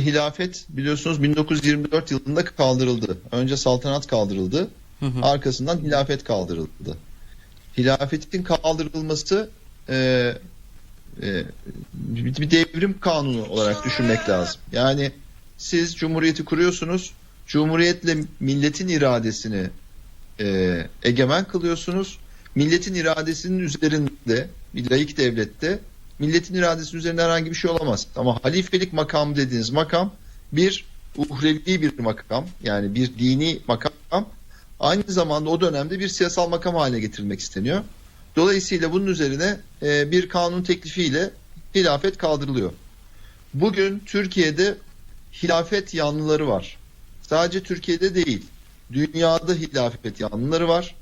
hilafet biliyorsunuz 1924 yılında kaldırıldı. Önce saltanat kaldırıldı. Hı hı. Arkasından hilafet kaldırıldı. Hilafetin kaldırılması e, e, bir devrim kanunu olarak düşünmek lazım. Yani siz cumhuriyeti kuruyorsunuz. Cumhuriyetle milletin iradesini e, egemen kılıyorsunuz. Milletin iradesinin üzerinde bir laik devlette milletin iradesinin üzerinde herhangi bir şey olamaz. Ama halifelik makamı dediğiniz makam bir uhrevi bir makam yani bir dini makam aynı zamanda o dönemde bir siyasal makam haline getirilmek isteniyor. Dolayısıyla bunun üzerine e, bir kanun teklifiyle hilafet kaldırılıyor. Bugün Türkiye'de hilafet yanlıları var. Sadece Türkiye'de değil, dünyada hilafet yanlıları var.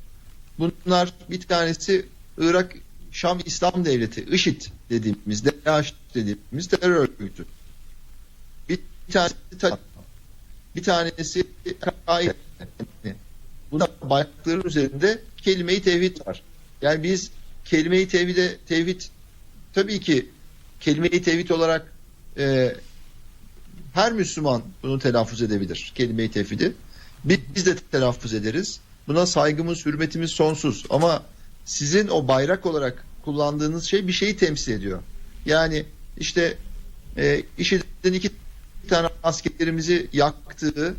Bunlar bir tanesi Irak Şam İslam Devleti, IŞİD dediğimiz, DAEŞ dediğimiz terör örgütü. Bir tanesi bir tanesi Kaide. Bunlar bayrakların üzerinde kelime-i tevhid var. Yani biz kelime-i tevhide tevhid tabii ki kelime-i tevhid olarak e, her Müslüman bunu telaffuz edebilir. Kelime-i tevhidi. Biz de telaffuz ederiz. Buna saygımız, hürmetimiz sonsuz. Ama sizin o bayrak olarak kullandığınız şey bir şeyi temsil ediyor. Yani işte e, IŞİD'in iki tane askerimizi yaktığı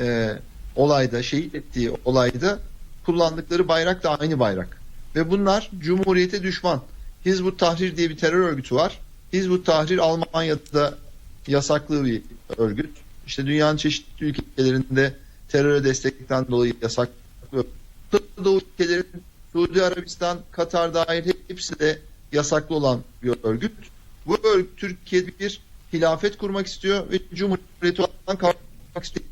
e, olayda, şehit ettiği olayda kullandıkları bayrak da aynı bayrak. Ve bunlar Cumhuriyete düşman. Hizbut Tahrir diye bir terör örgütü var. Hizbut Tahrir Almanya'da yasaklı bir örgüt. İşte dünyanın çeşitli ülkelerinde teröre destekten dolayı yasaklı. Doğu ülkelerin Suudi Arabistan, Katar dahil hepsi de yasaklı olan bir örgüt. Bu örgüt Türkiye'de bir hilafet kurmak istiyor ve Cumhuriyeti ortadan kaldırmak istiyor.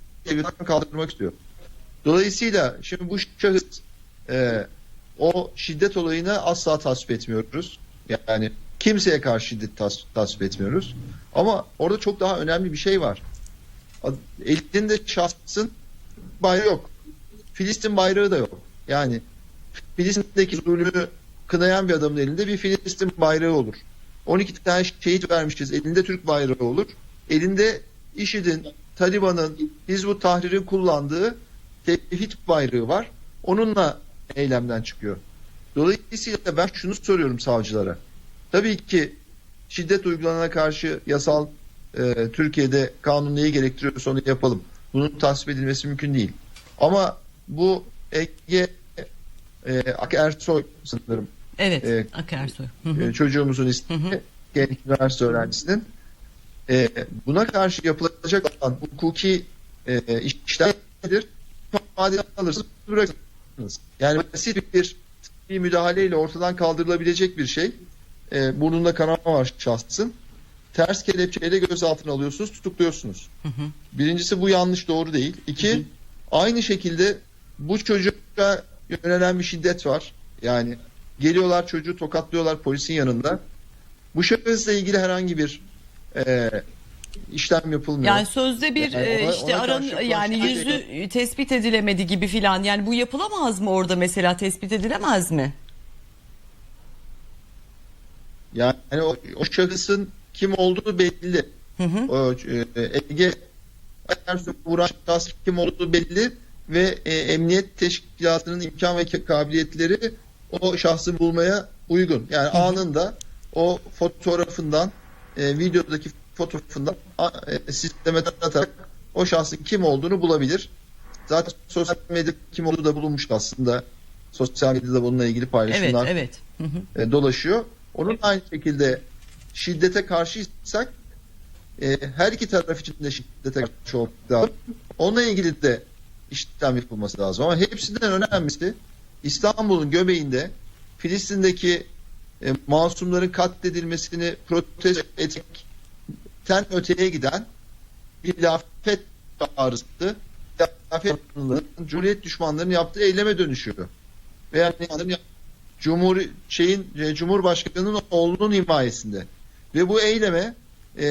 kaldırmak istiyor. Dolayısıyla şimdi bu şahıs e, o şiddet olayını asla tasvip etmiyoruz. Yani kimseye karşı şiddet tas- tasvip etmiyoruz. Ama orada çok daha önemli bir şey var. Elinde şahsın bayrağı yok. Filistin bayrağı da yok. Yani Filistin'deki zulmü kınayan bir adamın elinde bir Filistin bayrağı olur. 12 tane şehit vermişiz. Elinde Türk bayrağı olur. Elinde IŞİD'in, Taliban'ın, Hizbut Tahrir'in kullandığı tevhid bayrağı var. Onunla eylemden çıkıyor. Dolayısıyla ben şunu soruyorum savcılara. Tabii ki şiddet uygulanana karşı yasal e, Türkiye'de kanun neyi gerektiriyorsa onu yapalım. Bunun tasvip edilmesi mümkün değil. Ama bu Ege e, Ak Ersoy sanırım Evet, e, Akarsoy. Hı hı. e, çocuğumuzun ismi Hı hı. genç üniversite öğrencisinin e, buna karşı yapılacak olan hukuki e, işlem nedir? İfade alırsınız bırakırsınız. Yani basit bir bir müdahaleyle ortadan kaldırılabilecek bir şey. E, burnunda kanama var şahsın. Ters kelepçeyle gözaltına alıyorsunuz, tutukluyorsunuz. Hı hı. Birincisi bu yanlış doğru değil. İki, Hı hı. aynı şekilde bu çocuğa yönelen bir şiddet var. Yani geliyorlar çocuğu tokatlıyorlar polisin yanında. Bu şahısla ilgili herhangi bir e, işlem yapılmıyor. Yani sözde bir Yani e, ona- işte ona aran yani karşı- yüzü tespit edilemedi gibi filan. Yani bu yapılamaz mı orada mesela tespit edilemez mi? Yani o, o şahısın kim olduğu belli. Hı hı. O, e, Ege vuran şahıs kim olduğu belli ve e, emniyet teşkilatının imkan ve kabiliyetleri o şahsı bulmaya uygun. Yani anında o fotoğrafından e, videodaki fotoğrafından e, sisteme atarak o şahsın kim olduğunu bulabilir. Zaten sosyal medyada kim olduğu da bulunmuş aslında. Sosyal medyada bununla ilgili Evet, paylaşımlar evet. Hı hı. e, dolaşıyor. Onun aynı şekilde şiddete karşıysak e, her iki taraf için de şiddete karşı olmak lazım. Onunla ilgili de işlem yapılması lazım. Ama hepsinden önemlisi İstanbul'un göbeğinde Filistin'deki e, masumların katledilmesini protesto etmekten öteye giden bir hilafet çağrısı düşmanlarının, Cumhuriyet düşmanlarının yaptığı eyleme dönüşüyor. Ve yani Cumhur şeyin e, Cumhurbaşkanının oğlunun himayesinde. Ve bu eyleme e,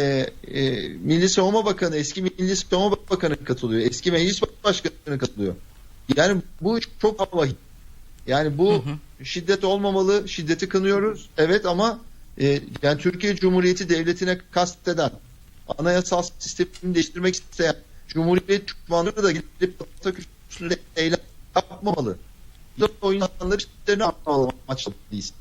e, Milli Savunma Bakanı, eski Milli Savunma Bakanı katılıyor. Eski Meclis Başkanı katılıyor. Yani bu çok vahim. Yani bu Hı hı. şiddet olmamalı, şiddeti kınıyoruz. Evet ama e, yani Türkiye Cumhuriyeti Devleti'ne kasteden anayasal sistemini değiştirmek isteyen Cumhuriyet düşmanları da gidip Atatürk üstünde eylem yapmamalı. Bu da o insanların işlerini amaçlamalıyız.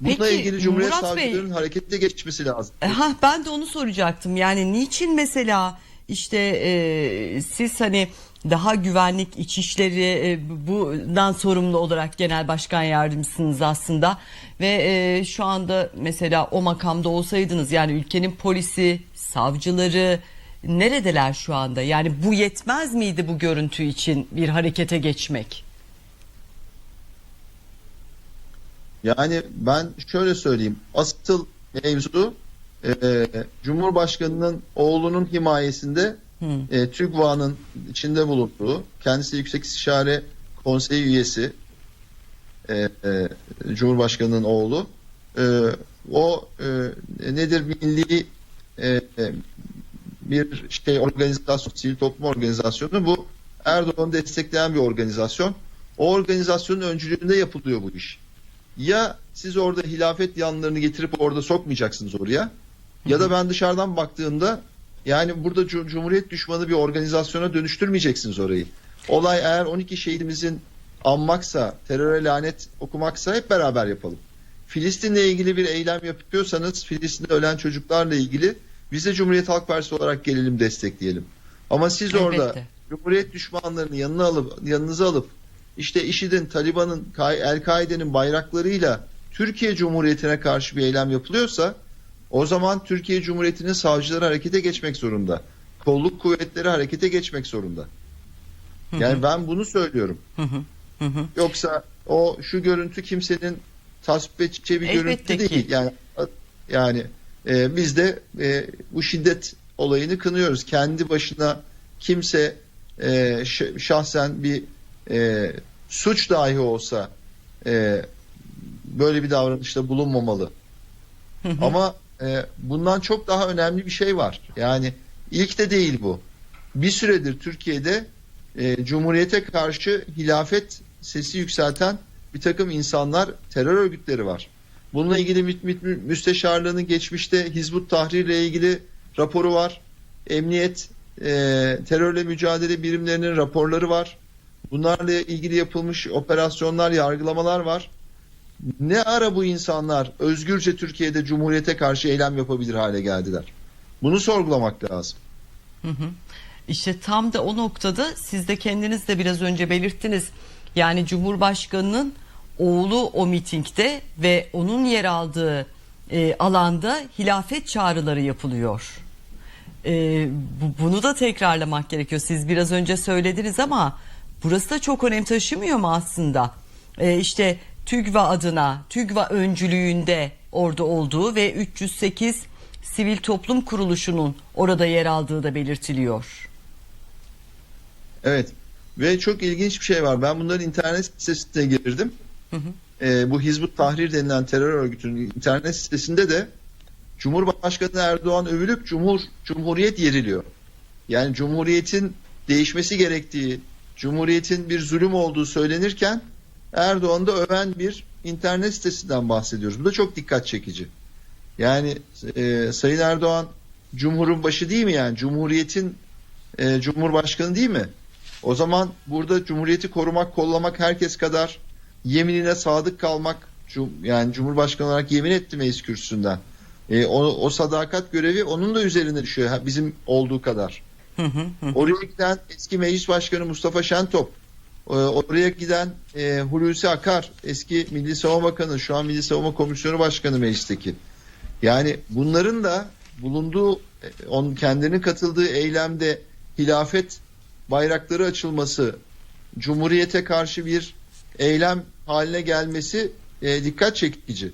Bununla Peki, ilgili Cumhuriyet Murat Bey- savcılarının harekete geçmesi lazım. E, Ha ben de onu soracaktım. Yani niçin mesela işte e, siz hani daha güvenlik içişleri e, bundan sorumlu olarak genel başkan yardımcısınız aslında ve e, şu anda mesela o makamda olsaydınız yani ülkenin polisi, savcıları neredeler şu anda? Yani bu yetmez miydi bu görüntü için bir harekete geçmek? Yani ben şöyle söyleyeyim. Asıl mevzu e, Cumhurbaşkanı'nın oğlunun himayesinde e, TÜGVA'nın içinde bulunduğu, kendisi Yüksek İstişare Konseyi üyesi e, e, Cumhurbaşkanı'nın oğlu. E, o e, nedir milli e, e, bir şey organizasyon, sivil toplum organizasyonu bu Erdoğan'ı destekleyen bir organizasyon. O organizasyonun öncülüğünde yapılıyor bu iş. Ya siz orada hilafet yanlarını getirip orada sokmayacaksınız oraya ya da ben dışarıdan baktığımda yani burada Cum- Cumhuriyet düşmanı bir organizasyona dönüştürmeyeceksiniz orayı. Olay eğer 12 şehidimizin anmaksa, teröre lanet okumaksa hep beraber yapalım. Filistin'le ilgili bir eylem yapıyorsanız Filistin'de ölen çocuklarla ilgili biz de Cumhuriyet Halk Partisi olarak gelelim destekleyelim. Ama siz orada Elbette. Cumhuriyet düşmanlarını yanına alıp yanınıza alıp işte IŞİD'in, Taliban'ın, El-Kaide'nin bayraklarıyla Türkiye Cumhuriyeti'ne karşı bir eylem yapılıyorsa o zaman Türkiye Cumhuriyeti'nin savcıları harekete geçmek zorunda. Kolluk kuvvetleri harekete geçmek zorunda. Yani ben bunu söylüyorum. Yoksa o şu görüntü kimsenin tasvip edeceği bir Elbette görüntü ki. değil. Yani yani e, biz de e, bu şiddet olayını kınıyoruz. Kendi başına kimse e, şahsen bir e, suç dahi olsa e, böyle bir davranışta bulunmamalı. Ama e, bundan çok daha önemli bir şey var. Yani ilk de değil bu. Bir süredir Türkiye'de e, Cumhuriyete karşı hilafet sesi yükselten bir takım insanlar, terör örgütleri var. Bununla ilgili MİT, MİT müsteşarlığının geçmişte Hizbut Tahrir ile ilgili raporu var. Emniyet, e, terörle mücadele birimlerinin raporları var. Bunlarla ilgili yapılmış operasyonlar, yargılamalar var. Ne ara bu insanlar özgürce Türkiye'de Cumhuriyete karşı eylem yapabilir hale geldiler? Bunu sorgulamak lazım. İşte tam da o noktada siz de kendiniz de biraz önce belirttiniz. Yani Cumhurbaşkanı'nın oğlu o mitingde ve onun yer aldığı e, alanda hilafet çağrıları yapılıyor. E, bu- bunu da tekrarlamak gerekiyor. Siz biraz önce söylediniz ama burası da çok önem taşımıyor mu aslında? E, işte TÜGVA adına, TÜGVA öncülüğünde orada olduğu ve 308 sivil toplum kuruluşunun orada yer aldığı da belirtiliyor. Evet. Ve çok ilginç bir şey var. Ben bunların internet sitesine girdim. Ee, bu Hizbut Tahrir denilen terör örgütünün internet sitesinde de Cumhurbaşkanı Erdoğan övülüp Cumhur Cumhuriyet yeriliyor. Yani Cumhuriyetin değişmesi gerektiği, Cumhuriyetin bir zulüm olduğu söylenirken Erdoğan'da öven bir internet sitesinden bahsediyoruz. Bu da çok dikkat çekici. Yani e, Sayın Erdoğan Cumhur'un başı değil mi yani? Cumhuriyetin e, Cumhurbaşkanı değil mi? O zaman burada Cumhuriyeti korumak, kollamak herkes kadar yeminine sadık kalmak yani Cumhurbaşkanı olarak yemin etti meclis kürsüsünden. E, o, o sadakat görevi onun da üzerine düşüyor bizim olduğu kadar. Oraya giden eski meclis başkanı Mustafa Şentop, e, oraya giden e, Hulusi Akar, eski Milli Savunma Bakanı, şu an Milli Savunma Komisyonu Başkanı meclisteki. Yani bunların da bulunduğu, e, onun kendilerinin katıldığı eylemde hilafet bayrakları açılması, Cumhuriyete karşı bir eylem haline gelmesi e, dikkat çekici.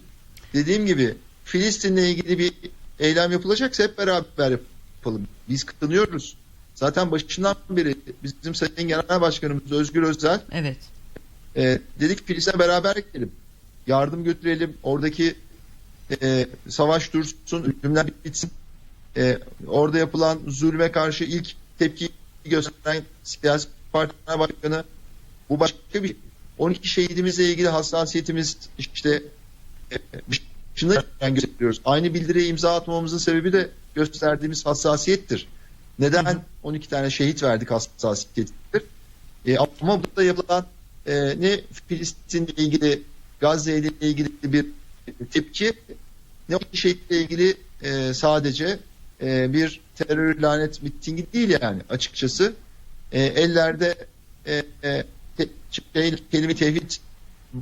Dediğim gibi Filistin'le ilgili bir eylem yapılacaksa hep beraber yapalım. Biz kınıyoruz. Zaten başından beri bizim Sayın Genel Başkanımız Özgür Özel Evet. e, dedik Filistin'e beraber gidelim. Yardım götürelim. Oradaki e, savaş dursun, ölümler bitsin. E, orada yapılan zulme karşı ilk tepki gösteren siyasi partiler başkanı bu başka bir 12 şehidimizle ilgili hassasiyetimiz işte e, dışında gösteriyoruz. Aynı bildiriye imza atmamızın sebebi de gösterdiğimiz hassasiyettir. Neden 12 tane şehit verdik hassasiyettir. E, ama burada yapılan e, ne Filistin'le ilgili Gazze ile ilgili bir tepki ne o şeyle ilgili e, sadece e, bir terör lanet mitingi değil yani açıkçası. E, ellerde e, e, te, şey, kelime tevhid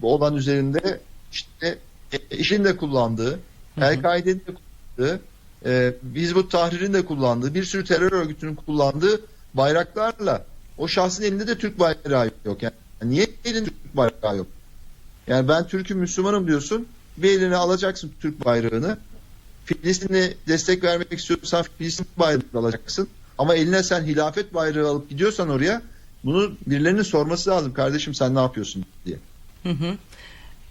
olan üzerinde işte e, işin de kullandığı, El-Kaide'nin de kullandığı, e, Hizbut Tahrir'in de kullandığı, bir sürü terör örgütünün kullandığı bayraklarla o şahsın elinde de Türk bayrağı yok. Yani niye elinde Türk bayrağı yok? Yani ben Türk'üm Müslümanım diyorsun. Bir eline alacaksın Türk bayrağını. Filistin'e destek vermek istiyorsan Filistin bayrağını alacaksın. Ama eline sen hilafet bayrağı alıp gidiyorsan oraya bunu birilerinin sorması lazım. Kardeşim sen ne yapıyorsun diye. Hı hı.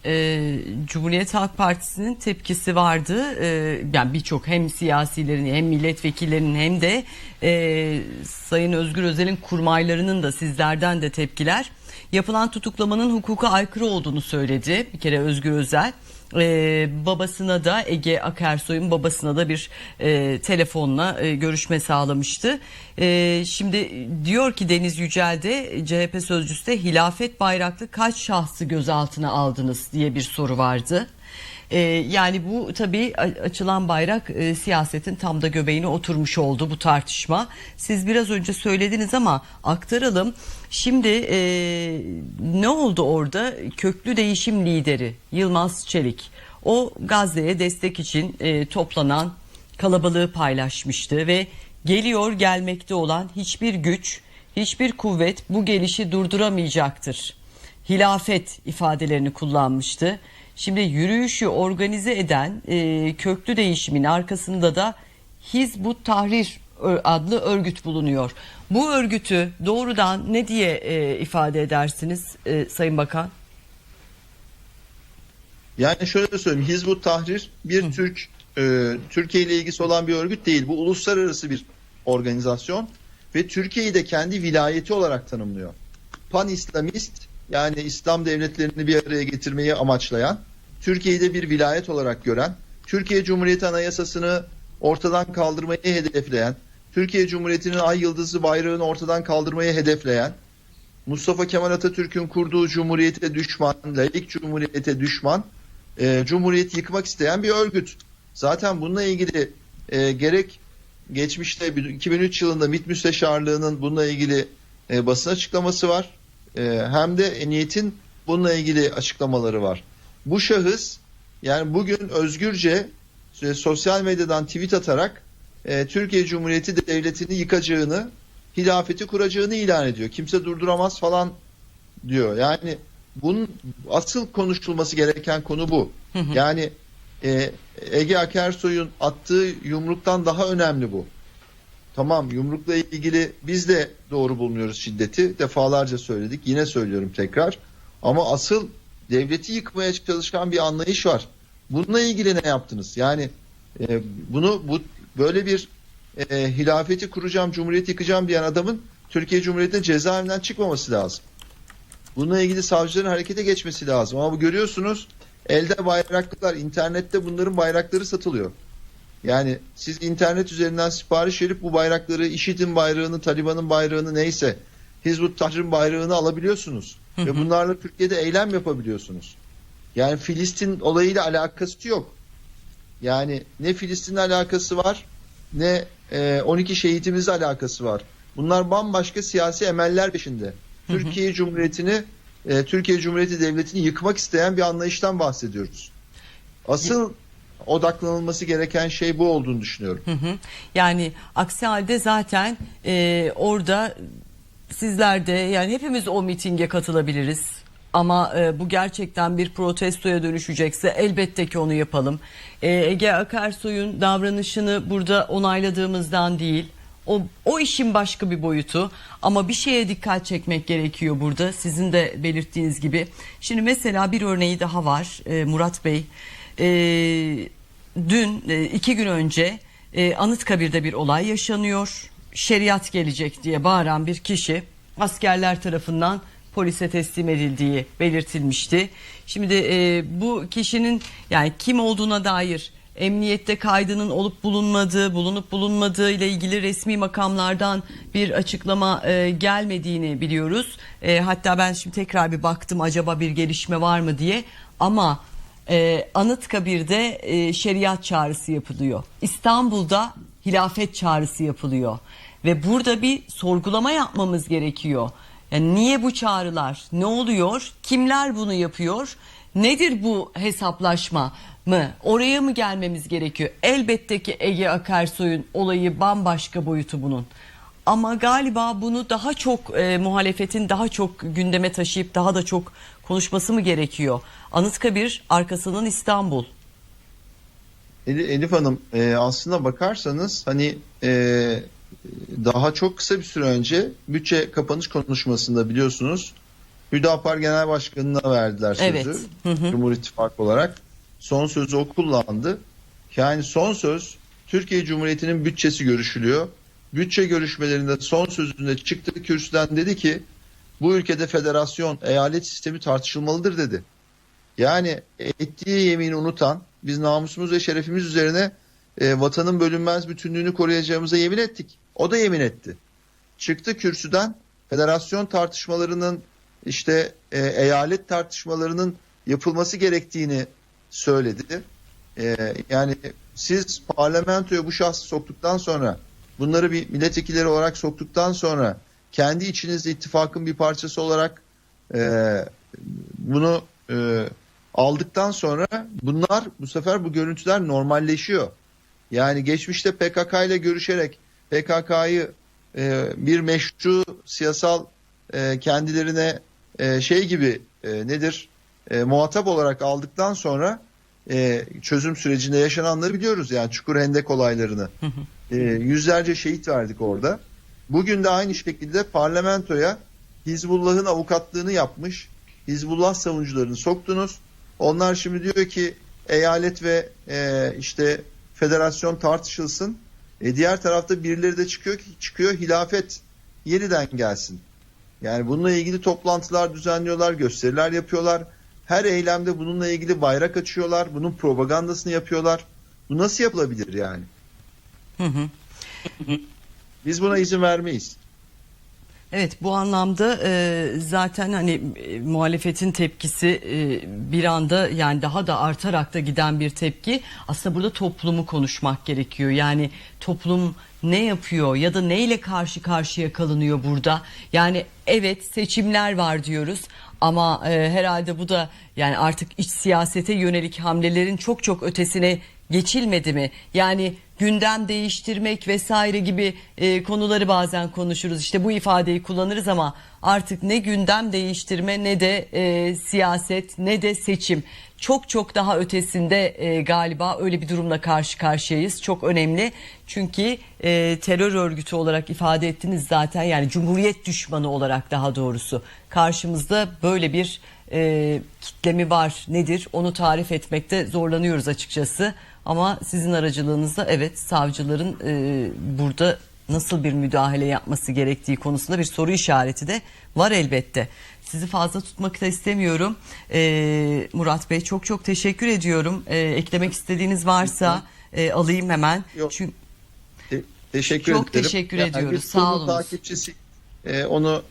Ee, Cumhuriyet Halk Partisi'nin tepkisi vardı. Ee, yani birçok hem siyasilerin hem milletvekillerinin hem de e, Sayın Özgür Özel'in kurmaylarının da sizlerden de tepkiler. Yapılan tutuklamanın hukuka aykırı olduğunu söyledi bir kere Özgür Özel. Ee, babasına da Ege Akersoy'un babasına da bir e, telefonla e, görüşme sağlamıştı. E, şimdi diyor ki Deniz Yücel de CHP sözcüsü de hilafet bayraklı kaç şahsı gözaltına aldınız diye bir soru vardı. E, yani bu tabii açılan bayrak e, siyasetin tam da göbeğine oturmuş oldu bu tartışma. Siz biraz önce söylediniz ama aktaralım. Şimdi e, ne oldu orada? Köklü değişim lideri Yılmaz Çelik. O Gazze'ye destek için e, toplanan kalabalığı paylaşmıştı ve geliyor gelmekte olan hiçbir güç, hiçbir kuvvet bu gelişi durduramayacaktır. Hilafet ifadelerini kullanmıştı. Şimdi yürüyüşü organize eden e, köklü değişimin arkasında da Hizbut Tahrir adlı örgüt bulunuyor. Bu örgütü doğrudan ne diye e, ifade edersiniz e, Sayın Bakan? Yani şöyle söyleyeyim. Hizbut Tahrir bir Türk e, Türkiye ile ilgisi olan bir örgüt değil. Bu uluslararası bir organizasyon ve Türkiye'yi de kendi vilayeti olarak tanımlıyor. Pan İslamist yani İslam devletlerini bir araya getirmeyi amaçlayan, Türkiye'yi de bir vilayet olarak gören, Türkiye Cumhuriyeti Anayasası'nı ortadan kaldırmayı hedefleyen, Türkiye Cumhuriyeti'nin ay yıldızlı bayrağını ortadan kaldırmayı hedefleyen, Mustafa Kemal Atatürk'ün kurduğu cumhuriyete düşman, laik cumhuriyete düşman, e, cumhuriyeti yıkmak isteyen bir örgüt. Zaten bununla ilgili e, gerek geçmişte 2003 yılında MİT Müsteşarlığı'nın bununla ilgili e, basın açıklaması var. E, hem de Eniyet'in bununla ilgili açıklamaları var. Bu şahıs yani bugün özgürce e, sosyal medyadan tweet atarak e, Türkiye Cumhuriyeti Devleti'ni yıkacağını, hilafeti kuracağını ilan ediyor. Kimse durduramaz falan diyor. Yani bunun asıl konuşulması gereken konu bu. Yani e, Ege Akersoy'un attığı yumruktan daha önemli bu. Tamam yumrukla ilgili biz de doğru bulmuyoruz şiddeti. Defalarca söyledik. Yine söylüyorum tekrar. Ama asıl devleti yıkmaya çalışan bir anlayış var. Bununla ilgili ne yaptınız? Yani e, bunu bu böyle bir e, hilafeti kuracağım, cumhuriyeti yıkacağım diyen adamın Türkiye Cumhuriyeti'ne cezaevinden çıkmaması lazım. Bununla ilgili savcıların harekete geçmesi lazım. Ama bu görüyorsunuz elde bayraklar, internette bunların bayrakları satılıyor. Yani siz internet üzerinden sipariş verip bu bayrakları IŞİD'in bayrağını, Taliban'ın bayrağını neyse Hizbut Tahrir'in bayrağını alabiliyorsunuz. Ve bunlarla Türkiye'de eylem yapabiliyorsunuz. Yani Filistin olayıyla alakası yok. Yani ne Filistin'le alakası var ne e, 12 şehitimizle alakası var. Bunlar bambaşka siyasi emeller peşinde. Türkiye Cumhuriyeti'ni e, Türkiye Cumhuriyeti Devleti'ni yıkmak isteyen bir anlayıştan bahsediyoruz. Asıl odaklanılması gereken şey bu olduğunu düşünüyorum. Hı hı. Yani aksi halde zaten e, orada sizler de yani hepimiz o mitinge katılabiliriz. Ama e, bu gerçekten bir protestoya dönüşecekse elbette ki onu yapalım. E, Ege Akarsoy'un davranışını burada onayladığımızdan değil. O, o işin başka bir boyutu ama bir şeye dikkat çekmek gerekiyor burada sizin de belirttiğiniz gibi. Şimdi mesela bir örneği daha var e, Murat Bey. E, dün e, iki gün önce e, Anıtkabir'de bir olay yaşanıyor. Şeriat gelecek diye bağıran bir kişi askerler tarafından polise teslim edildiği belirtilmişti. Şimdi e, bu kişinin yani kim olduğuna dair emniyette kaydının olup bulunmadığı, bulunup bulunmadığı ile ilgili resmi makamlardan bir açıklama e, gelmediğini biliyoruz. E, hatta ben şimdi tekrar bir baktım acaba bir gelişme var mı diye ama e, Anıtkabir'de e, şeriat çağrısı yapılıyor. İstanbul'da hilafet çağrısı yapılıyor. Ve burada bir sorgulama yapmamız gerekiyor. Yani niye bu çağrılar? Ne oluyor? Kimler bunu yapıyor? Nedir bu hesaplaşma mı? Oraya mı gelmemiz gerekiyor? Elbette ki Ege Akarsoy'un olayı bambaşka boyutu bunun. Ama galiba bunu daha çok e, muhalefetin daha çok gündeme taşıyıp daha da çok konuşması mı gerekiyor? Anıtkabir arkasının İstanbul. Eli- Elif Hanım e, aslına bakarsanız hani e, daha çok kısa bir süre önce bütçe kapanış konuşmasında biliyorsunuz Hüdapar Genel Başkanı'na verdiler sözü. Evet. Hı hı. Cumhur İttifakı olarak. Son sözü o kullandı. Yani son söz Türkiye Cumhuriyeti'nin bütçesi görüşülüyor. Bütçe görüşmelerinde son sözünde çıktı kürsüden dedi ki bu ülkede federasyon, eyalet sistemi tartışılmalıdır dedi. Yani ettiği yemini unutan biz namusumuz ve şerefimiz üzerine e, vatanın bölünmez bütünlüğünü koruyacağımıza yemin ettik. O da yemin etti. Çıktı kürsüden federasyon tartışmalarının işte e, eyalet tartışmalarının yapılması gerektiğini söyledi. E, yani siz parlamentoya bu şahsı soktuktan sonra bunları bir milletvekilleri olarak soktuktan sonra kendi içinizde ittifakın bir parçası olarak e, bunu e, aldıktan sonra bunlar bu sefer bu görüntüler normalleşiyor. Yani geçmişte PKK ile görüşerek PKK'yı e, bir meşru siyasal e, kendilerine e, şey gibi e, nedir e, muhatap olarak aldıktan sonra e, çözüm sürecinde yaşananları biliyoruz yani Çukur Hendek olaylarını. E, yüzlerce şehit verdik orada. Bugün de aynı şekilde parlamentoya Hizbullah'ın avukatlığını yapmış Hizbullah savunucularını soktunuz. Onlar şimdi diyor ki eyalet ve e, işte federasyon tartışılsın. E, diğer tarafta birileri de çıkıyor ki çıkıyor hilafet yeniden gelsin. Yani bununla ilgili toplantılar düzenliyorlar, gösteriler yapıyorlar. Her eylemde bununla ilgili bayrak açıyorlar. Bunun propagandasını yapıyorlar. Bu nasıl yapılabilir yani? Hı hı. Biz buna izin vermeyiz. Evet bu anlamda e, zaten hani e, muhalefetin tepkisi e, bir anda yani daha da artarak da giden bir tepki. Aslında burada toplumu konuşmak gerekiyor. Yani toplum ne yapıyor ya da neyle karşı karşıya kalınıyor burada? Yani evet seçimler var diyoruz ama e, herhalde bu da yani artık iç siyasete yönelik hamlelerin çok çok ötesine geçilmedi mi? Yani gündem değiştirmek vesaire gibi e, konuları bazen konuşuruz. İşte bu ifadeyi kullanırız ama artık ne gündem değiştirme ne de e, siyaset ne de seçim. Çok çok daha ötesinde e, galiba öyle bir durumla karşı karşıyayız. Çok önemli. Çünkü e, terör örgütü olarak ifade ettiniz zaten yani cumhuriyet düşmanı olarak daha doğrusu. Karşımızda böyle bir e, kitlemi var nedir onu tarif etmekte zorlanıyoruz açıkçası. Ama sizin aracılığınızda evet savcıların e, burada nasıl bir müdahale yapması gerektiği konusunda bir soru işareti de var elbette. Sizi fazla tutmak da istemiyorum. E, Murat Bey çok çok teşekkür ediyorum. E, eklemek istediğiniz varsa e, alayım hemen. Yok. Çünkü Te- teşekkür Çok ederim. teşekkür Yani ediyoruz. Sağ olunuz. takipçisi e, onu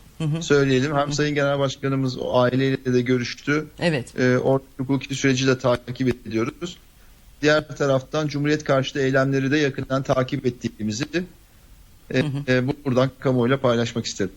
söyleyelim. Hem Sayın Genel Başkanımız o aileyle de görüştü. evet E, orta hukuki süreci de takip ediyoruz. Diğer taraftan Cumhuriyet karşıtı eylemleri de yakından takip ettiğimizi e, e, buradan kamuoyuyla paylaşmak istedim.